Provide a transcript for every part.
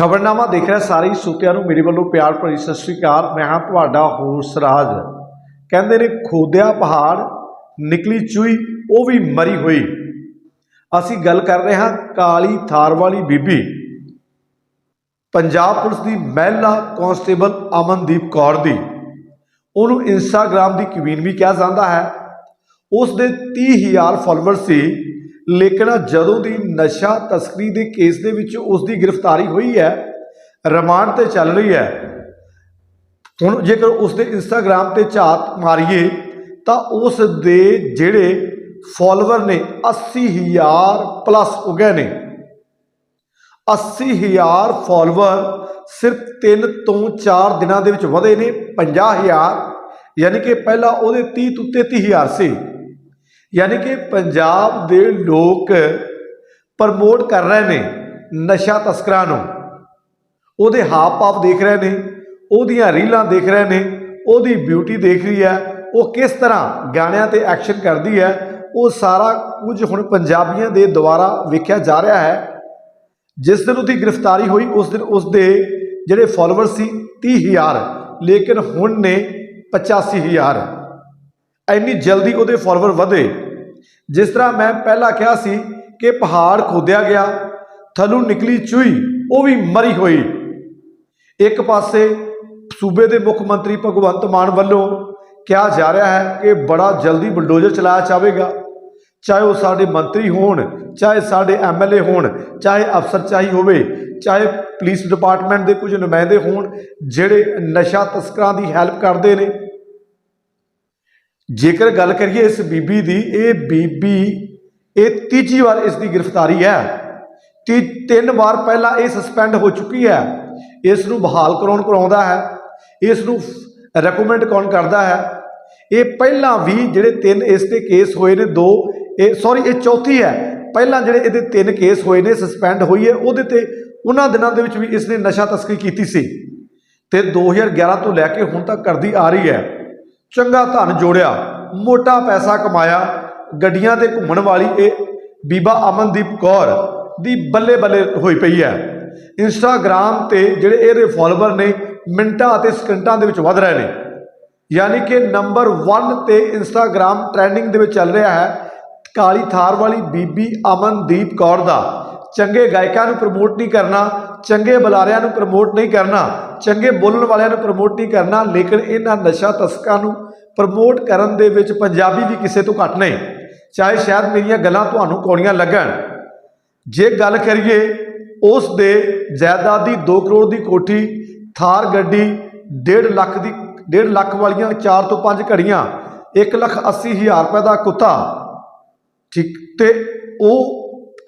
ਖਬਰਨਾਮਾ ਦੇਖ ਰਿਹਾ, ਸਾਰੇ ਸੂਤਿਆਂ ਨੂੰ ਮੇਰੇ ਵੱਲੋਂ ਪਿਆਰ ਭਰੀ ਸਤਿ ਸ੍ਰੀ ਅਕਾਲ। ਮੈਂ ਹਾਂ ਤੁਹਾਡਾ ਹੋਸ ਰਾਜ। ਕਹਿੰਦੇ ਨੇ, ਖੋਦਿਆ ਪਹਾੜ, ਨਿਕਲੀ ਚੂਈ ਉਹ ਵੀ ਮਰੀ ਹੋਈ। ਅਸੀਂ ਗੱਲ ਕਰ ਰਹੇ ਹਾਂ ਕਾਲੀ ਥਾਰ ਵਾਲੀ ਬੀਬੀ। ਪੰਜਾਬ ਪੁਲਿਸ ਦੀ ਮਹਿਲਾ ਕਾਂਸਟੇਬਲ ਅਮਨਦੀਪ ਕੌਰ ਦੀ। ਉਹਨੂੰ ਇੰਸਟਾਗ੍ਰam ਦੀ ਕਵੀਨ ਵੀ ਕਿਹਾ ਜਾਂਦਾ ਹੈ। ਉਸ ਦੇ 30000 ਫਾਲੋਅਰ ਸੀ। ਲੇਕਿਨ ਜਦੋਂ ਦੀ ਨਸ਼ਾ ਤਸਕਰੀ ਦੇ ਕੇਸ ਦੇ ਵਿੱਚ ਉਸ ਦੀ ਗ੍ਰਿਫਤਾਰੀ ਹੋਈ ਹੈ, ਰਿਮਾਂਡ ਤੇ ਚੱਲ ਰਹੀ ਹੈ, ਹੁਣ ਜੇਕਰ ਉਸ ਦੇ ਇੰਸਟਾਗ੍ਰam ਤੇ ਝਾਤ ਮਾਰੀਏ, ਤਾਂ ਉਸ ਦੇ ਜਿਹੜੇ ਫਾਲੋਅਰ ਨੇ 80000 ਪਲੱਸ ਹੋ ਗਏ ਨੇ। 80000 ਫਾਲੋਅਰ ਸਿਰਫ 3 ਤੋਂ 4 ਦਿਨਾਂ ਦੇ ਵਿੱਚ ਵਧੇ ਨੇ 50000 ਯਾਨੀ ਕਿ ਪਹਿਲਾਂ ਉਹਦੇ 30 ਤੋਂ 33000 ਸੀ। ਯਾਨੀ ਕਿ ਪੰਜਾਬ ਦੇ ਲੋਕ ਪ੍ਰਮੋਟ ਕਰ ਰਹੇ ਨੇ ਨਸ਼ਾ ਤਸਕਰਾਂ ਨੂੰ। ਉਹਦੇ ਹਾਵ ਭਾਵ ਦੇਖ ਰਹੇ ਨੇ, ਉਹਦੀਆਂ ਰੀਲਾਂ ਦੇਖ ਰਹੇ ਨੇ, ਉਹਦੀ ਬਿਊਟੀ ਦੇਖ ਰਹੀ ਹੈ, ਉਹ ਕਿਸ ਤਰ੍ਹਾਂ ਗਾਣਿਆਂ ਤੇ ਐਕਸ਼ਨ ਕਰਦੀ ਹੈ, ਉਹ ਸਾਰਾ ਕੁਝ ਹੁਣ ਪੰਜਾਬੀਆਂ ਦੇ ਦੁਆਰਾ ਵੇਖਿਆ ਜਾ ਰਿਹਾ ਹੈ। ਜਿਸ ਦਿਨ ਉਹਦੀ ਗ੍ਰਿਫਤਾਰੀ ਹੋਈ, ਉਸ ਦਿਨ ਉਸ ਦੇ ਜਿਹੜੇ ਫਾਲੋਅਰ ਸੀ 30000 ਲੇਕਿਨ ਹੁਣ ਨੇ 85000 ਇੰਨੀ ਜਲਦੀ ਉਹਦੇ ਫਾਲੋਅਰ ਵਧੇ। ਜਿਸ ਤਰ੍ਹਾਂ ਮੈਂ ਪਹਿਲਾਂ ਕਿਹਾ ਸੀ ਕਿ ਪਹਾੜ ਖੋਦਿਆ ਗਿਆ, ਥੱਲੋਂ ਨਿਕਲੀ ਚੂਈ ਉਹ ਵੀ ਮਰੀ ਹੋਈ। ਇੱਕ ਪਾਸੇ ਸੂਬੇ ਦੇ ਮੁੱਖ ਮੰਤਰੀ ਭਗਵੰਤ ਮਾਨ ਵੱਲੋਂ ਕਿਹਾ ਜਾ ਰਿਹਾ ਹੈ ਕਿ ਬੜਾ ਜਲਦੀ ਬਲਡੋਜਰ ਚਲਾਇਆ ਜਾਵੇਗਾ। ਚਾਹੇ ਉਹ ਸਾਡੇ ਮੰਤਰੀ ਹੋਣ, ਚਾਹੇ ਸਾਡੇ ਐਮਐਲਏ ਹੋਣ, ਚਾਹੇ ਅਫਸਰ ਚਾਹੀ ਹੋਵੇ, ਚਾਹੇ ਪੁਲਿਸ ਡਿਪਾਰਟਮੈਂਟ ਦੇ ਕੁਝ ਨੁਮਾਇੰਦੇ ਹੋਣ, ਜਿਹੜੇ ਨਸ਼ਾ ਤਸਕਰਾਂ ਦੀ ਹੈਲਪ ਕਰਦੇ ਨੇ। ਜੇਕਰ ਗੱਲ ਕਰੀਏ ਇਸ ਬੀਬੀ ਦੀ, ਇਹ ਬੀਬੀ, ਇਹ ਤੀਜੀ ਵਾਰ ਇਸ ਦੀ ਗ੍ਰਿਫਤਾਰੀ ਹੈ। ਤੀ, ਤਿੰਨ ਵਾਰ ਪਹਿਲਾਂ ਇਹ ਸਸਪੈਂਡ ਹੋ ਚੁੱਕੀ ਹੈ। ਇਸ ਨੂੰ ਬਹਾਲ ਕਰਾਉਣ ਕਰਾਉਂਦਾ ਹੈ। ਇਸ ਨੂੰ ਰეკਮੈਂਡ ਕੌਣ ਕਰਦਾ ਹੈ? ਇਹ ਪਹਿਲਾਂ ਵੀ ਜਿਹੜੇ ਤਿੰਨ ਇਸ ਤੇ ਕੇਸ ਹੋਏ ਨੇ, ਦੋ, ਇਹ ਸੌਰੀ ਇਹ ਚੌਥੀ ਹੈ। ਪਹਿਲਾਂ ਜਿਹੜੇ ਇਹਦੇ ਤਿੰਨ ਕੇਸ ਹੋਏ ਨੇ ਸਸਪੈਂਡ ਹੋਈ ਹੈ, ਉਹਦੇ ਤੇ ਉਹਨਾਂ ਦਿਨਾਂ ਦੇ ਵਿੱਚ ਵੀ ਇਸ ਨੇ ਨਸ਼ਾ ਤਸਕਰੀ ਕੀਤੀ ਸੀ। ਤੇ 2011 ਤੋਂ ਲੈ ਕੇ ਹੁਣ ਤੱਕ ਕਰਦੀ ਆ ਰਹੀ ਹੈ। ਚੰਗਾ ਧਨ ਜੋੜਿਆ, ਮੋਟਾ ਪੈਸਾ ਕਮਾਇਆ, ਗੱਡੀਆਂ ਤੇ ਘੁੰਮਣ ਵਾਲੀ ਇਹ ਬੀਬਾ ਅਮਨਦੀਪ ਕੌਰ ਦੀ ਬੱਲੇ ਬੱਲੇ ਹੋਈ ਪਈ ਹੈ। ਇੰਸਟਾਗ੍ਰam ਤੇ ਜਿਹੜੇ ਇਹਦੇ ਫਾਲੋਅਰ ਨੇ, ਮਿੰਟਾਂ ਅਤੇ ਸਕਿੰਟਾਂ ਦੇ ਵਿੱਚ ਵਧ ਰਹੇ ਨੇ। ਯਾਨੀ ਕਿ ਨੰਬਰ 1 ਤੇ ਇੰਸਟਾਗ੍ਰam ਟ੍ਰੈਂਡਿੰਗ ਦੇ ਵਿੱਚ ਚੱਲ ਰਿਹਾ ਹੈ ਕਾਲੀ ਥਾਰ ਵਾਲੀ ਬੀਬੀ ਅਮਨਦੀਪ ਕੌਰ ਦਾ। ਚੰਗੇ ਗਾਇਕਾਂ ਨੂੰ ਪ੍ਰਮੋਟ ਨਹੀਂ ਕਰਨਾ, ਚੰਗੇ ਬੁਲਾਰਿਆਂ ਨੂੰ ਪ੍ਰਮੋਟ ਨਹੀਂ ਕਰਨਾ, ਚੰਗੇ ਬੋਲਣ ਵਾਲਿਆਂ ਨੂੰ ਪ੍ਰਮੋਟ ਨਹੀਂ ਕਰਨਾ, ਲੇਕਿਨ ਇਹਨਾਂ ਨਸ਼ਾ ਤਸਕਾਂ ਨੂੰ ਪ੍ਰਮੋਟ ਕਰਨ ਦੇ ਵਿੱਚ ਪੰਜਾਬੀ ਵੀ ਕਿਸੇ ਤੋਂ ਘੱਟ ਨਹੀਂ। ਚਾਹੇ ਸ਼ਾਇਦ ਮੇਰੀਆਂ ਗੱਲਾਂ ਤੁਹਾਨੂੰ ਕੌੜੀਆਂ ਲੱਗਣ। ਜੇ ਗੱਲ ਕਰੀਏ ਉਸ ਦੇ ਜਾਇਦਾਦ ਦੀ 2 ਕਰੋੜ ਦੀ ਕੋਠੀ, ਥਾਰ ਗੱਡੀ 1.5 ਲੱਖ ਦੀ 1.5 ਲੱਖ ਵਾਲੀਆਂ 4 ਤੋਂ 5 ਘੜੀਆਂ 1 ਲੱਖ 80 ਹਜ਼ਾਰ ਰੁਪਏ ਦਾ ਕੁੱਤਾ। ਠੀਕ, ਤੇ ਉਹ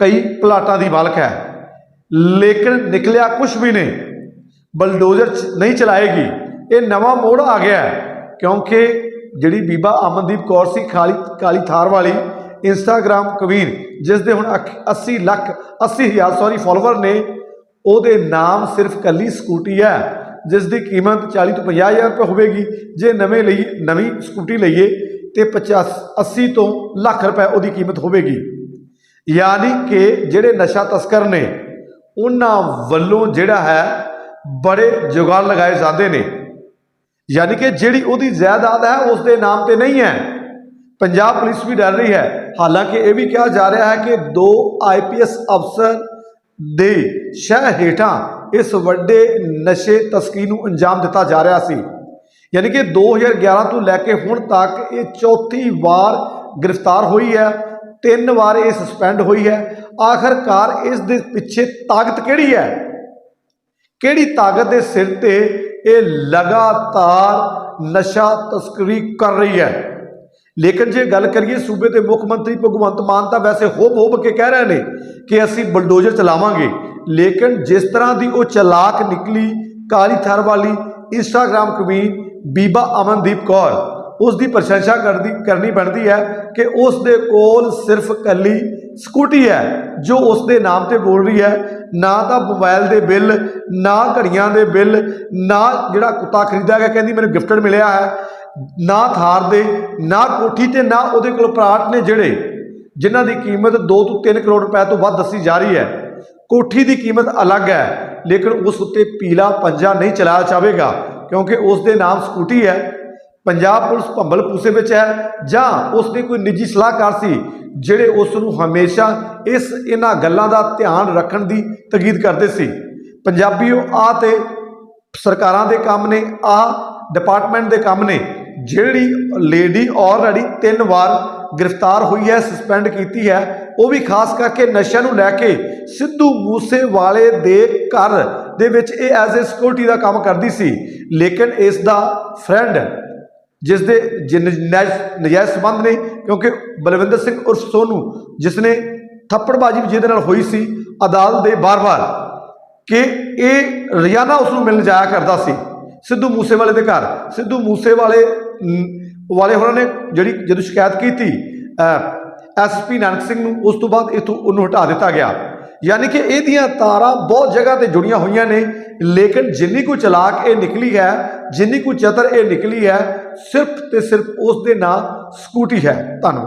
ਕਈ ਪਲਾਟਾਂ ਦੀ ਮਾਲਕ ਹੈ। ਲੇਕਿਨ ਨਿਕਲਿਆ ਕੁਝ ਵੀ ਨਹੀਂ। ਬਲਡੋਜ਼ਰ ਚ- ਨਹੀਂ ਚਲਾਏਗੀ। ਇਹ ਨਵਾਂ ਮੋੜ ਆ ਗਿਆ ਹੈ ਕਿਉਂਕਿ ਜਿਹੜੀ ਬੀਬਾ ਅਮਨਦੀਪ ਕੌਰ ਸੀ, ਖਾਲੀ, ਕਾਲੀ ਥਾਰ ਵਾਲੀ ਇੰਸਟਾਗ੍ਰam ਕਵੀਨ ਜਿਸ ਦੇ ਹੁਣ ਅੱਖ- 80 ਲੱਖ 80 ਹਜ਼ਾਰ ਸੌਰੀ ਫਾਲੋਅਰ ਨੇ, ਉਹਦੇ ਨਾਮ ਸਿਰਫ ਕੱਲੀ ਸਕੂਟੀ ਹੈ ਜਿਸ ਦੀ ਕੀਮਤ 40 ਤੋਂ 50 ਹਜ਼ਾਰ ਰੁਪਏ ਹੋਵੇਗੀ। ਜੇ ਨਵੇਂ ਲਈ, ਨਵੀਂ ਸਕੂਟੀ ਲਈਏ ਤੇ 50 80 ਤੋਂ ਲੱਖ ਰੁਪਏ ਉਹਦੀ ਕੀਮਤ ਹੋਵੇਗੀ। ਯਾਨੀ ਕਿ ਜਿਹੜੇ ਨਸ਼ਾ ਤਸਕਰ ਨੇ, ਉਹਨਾਂ ਵੱਲੋਂ ਜਿਹੜਾ ਹੈ ਬੜੇ ਜੁਗਾੜ ਲਗਾਏ ਜਾਂਦੇ ਨੇ। ਯਾਨੀ ਕਿ ਜਿਹੜੀ ਉਹਦੀ ਜਾਇਦਾਦ ਹੈ, ਉਸ ਦੇ ਨਾਮ ਤੇ ਨਹੀਂ ਹੈ। ਪੰਜਾਬ ਪੁਲਿਸ ਵੀ ਡਰ ਰਹੀ ਹੈ। ਹਾਲਾਂਕਿ ਇਹ ਵੀ ਕਿਹਾ ਜਾ ਰਿਹਾ ਹੈ ਕਿ ਦੋ ਆਈਪੀਐਸ ਅਫਸਰ ਦੇ ਸ਼ਹਿ ਹੇਠਾਂ ਇਸ ਵੱਡੇ ਨਸ਼ੇ ਤਸਕਰੀ ਨੂੰ ਅੰਜਾਮ ਦਿੱਤਾ ਜਾ ਰਿਹਾ ਸੀ। ਯਾਨੀ ਕਿ 2011 ਤੋਂ ਲੈ ਕੇ ਹੁਣ ਤੱਕ ਇਹ ਚੌਥੀ ਵਾਰ ਗ੍ਰਿਫਤਾਰ ਹੋਈ ਹੈ। ਤਿੰਨ ਵਾਰ ਇਹ ਸਸਪੈਂਡ ਹੋਈ ਹੈ। ਆਖਰਕਾਰ ਇਸ ਦੇ ਪਿੱਛੇ ਤਾਕਤ ਕਿਹੜੀ ਹੈ? ਕਿਹੜੀ ਤਾਕਤ ਦੇ ਸਿਰ ਤੇ ਇਹ ਲਗਾਤਾਰ ਨਸ਼ਾ ਤਸਕਰੀ ਕਰ ਰਹੀ ਹੈ? ਲੇਕਿਨ ਜੇ ਗੱਲ ਕਰੀਏ ਸੂਬੇ ਦੇ ਮੁੱਖ ਮੰਤਰੀ ਭਗਵੰਤ ਮਾਨ ਤਾਂ ਵੈਸੇ ਹੋਬ ਹੋਬ ਕੇ ਕਹਿ ਰਹੇ ਨੇ ਕਿ ਅਸੀਂ ਬਲਡੋਜ਼ਰ ਚਲਾਵਾਂਗੇ। ਲੇਕਿਨ ਜਿਸ ਤਰ੍ਹਾਂ ਦੀ ਉਹ ਚਲਾਕ ਨਿਕਲੀ ਕਾਲੀ ਥਰ ਵਾਲੀ ਇੰਸਟਾਗ੍ਰam ਕਵੀਨ ਬੀਬਾ ਅਮਨਦੀਪ ਕੌਰ ਉਸ ਦੀ ਪ੍ਰਸ਼ੰਸਾ ਕਰਦੀ, ਕਰਨੀ ਬਣਦੀ ਹੈ ਕਿ ਉਸ ਦੇ ਕੋਲ ਸਿਰਫ ਕੱਲੀ ਸਕੂਟੀ ਹੈ, ਜੋ ਉਸ ਦੇ ਨਾਮ ਤੇ ਬੋਲ ਰਹੀ ਹੈ। ਨਾ ਤਾਂ ਮੋਬਾਈਲ ਦੇ ਬਿੱਲ, ਨਾ ਘੜੀਆਂ ਦੇ ਬਿੱਲ, ਨਾ ਜਿਹੜਾ ਕੁੱਤਾ ਖਰੀਦਿਆ ਗਿਆ, ਕਹਿੰਦੀ ਮੈਨੂੰ ਗਿਫਟਡ ਮਿਲਿਆ ਹੈ। ਨਾ ਥਾਰ ਦੇ, ਨਾ ਕੋਠੀ ਤੇ, ਨਾ ਉਹਦੇ ਕੋਲ ਪਲਾਟ ਨੇ ਜਿਹੜੇ, ਜਿਨ੍ਹਾਂ ਦੀ ਕੀਮਤ 2 ਤੋਂ 3 ਕਰੋੜ ਰੁਪਏ ਤੋਂ ਵੱਧ ਦੱਸੀ ਜਾ ਰਹੀ ਹੈ। ਕੋਠੀ ਦੀ ਕੀਮਤ ਅਲੱਗ ਹੈ, ਲੇਕਿਨ ਉਸ ਉੱਤੇ ਪੀਲਾ ਪੰਜਾ ਨਹੀਂ ਚਲਾਇਆ ਜਾਵੇਗਾ ਕਿਉਂਕਿ ਉਸ ਦੇ ਨਾਮ ਸਕੂਟੀ ਹੈ। ਪੰਜਾਬ ਪੁਲਿਸ ਭੰਬਲ ਪੂਸੇ ਵਿੱਚ ਹੈ ਜਾਂ ਉਸ ਦੇ ਕੋਈ ਨਿੱਜੀ ਸਲਾਹਕਾਰ ਸੀ ਜਿਹੜੇ ਉਸ ਨੂੰ ਹਮੇਸ਼ਾ ਇਸ ਇਹਨਾਂ ਗੱਲਾਂ ਦਾ ਧਿਆਨ ਰੱਖਣ ਦੀ ਤਕੀਦ ਕਰਦੇ ਸੀ। ਪੰਜਾਬੀਓ ਆ ਤੇ ਸਰਕਾਰਾਂ ਦੇ ਕੰਮ ਨੇ ਆ ਡਿਪਾਰਟਮੈਂਟ ਦੇ ਕੰਮ ਨੇ, ਜਿਹੜੀ ਲੇਡੀ ਆਲਰੇਡੀ ਤਿੰਨ ਵਾਰ ਗ੍ਰਿਫਤਾਰ ਹੋਈ ਹੈ ਸਸਪੈਂਡ ਕੀਤੀ ਹੈ, ਉਹ ਵੀ ਖਾਸ ਕਰਕੇ ਨਸ਼ਿਆਂ ਨੂੰ ਲੈ ਕੇ ਸਿੱਧੂ ਮੂਸੇ ਵਾਲੇ ਦੇ ਘਰ ਦੇ ਵਿੱਚ ਇਹ ਐਜ਼ ਅ ਸਿਕਿਉਰਿਟੀ ਦਾ ਕੰਮ ਕਰਦੀ ਸੀ। ਲੇਕਿਨ ਇਸ ਦਾ ਫਰੈਂਡ ਜਿਸ ਦੇ ਜਿਨ- ਨਜਾਇਜ਼ ਨਜਾਇਜ਼ ਸੰਬੰਧ ਨੇ, ਕਿਉਂਕਿ ਬਲਵਿੰਦਰ ਸਿੰਘ ਉਰਫ ਸੋਨੂ ਜਿਸ ਨੇ ਥੱਪੜਬਾਜ਼ੀ ਵੀ ਜਿਹਦੇ ਨਾਲ ਹੋਈ ਸੀ, ਅਦਾਲਤ ਦੇ ਬਾਰ-ਬਾਰ, ਕਿ ਇਹ ਰੋਜ਼ਾਨਾ ਉਸ ਨੂੰ ਮਿਲਣ ਜਾਇਆ ਕਰਦਾ ਸੀ। ਸਿੱਧੂ ਮੂਸੇਵਾਲੇ ਦੇ ਘਰ। ਸਿੱਧੂ ਮੂਸੇਵਾਲੇ ਵਾਲੇ ਉਹਨਾਂ ਨੇ ਜਿਹੜੀ ਜਦੋਂ ਸ਼ਿਕਾਇਤ ਕੀਤੀ ਐਸਪੀ ਨਾਨਕ ਸਿੰਘ ਨੂੰ, ਉਸ ਤੋਂ ਬਾਅਦ ਇਥੋਂ ਉਹਨੂੰ ਹਟਾ ਦਿੱਤਾ ਗਿਆ। ਯਾਨੀ ਕਿ ਇਹਦੀਆਂ ਤਾਰਾਂ ਬਹੁਤ ਜਗ੍ਹਾ ਤੇ ਜੁੜੀਆਂ ਹੋਈਆਂ ਨੇ, ਲੇਕਿਨ ਜਿੰਨੀ ਕੁ ਚਲਾਕ ਇਹ ਨਿਕਲੀ ਹੈ, ਜਿੰਨੀ ਕੁ ਚਤਰ ਇਹ ਨਿਕਲੀ ਹੈ ਸਿਰਫ ਤੇ ਸਿਰਫ ਉਸ ਦੇ ਨਾਂ ਸਕੂਟੀ ਹੈ। ਧੰਨਵਾਦ।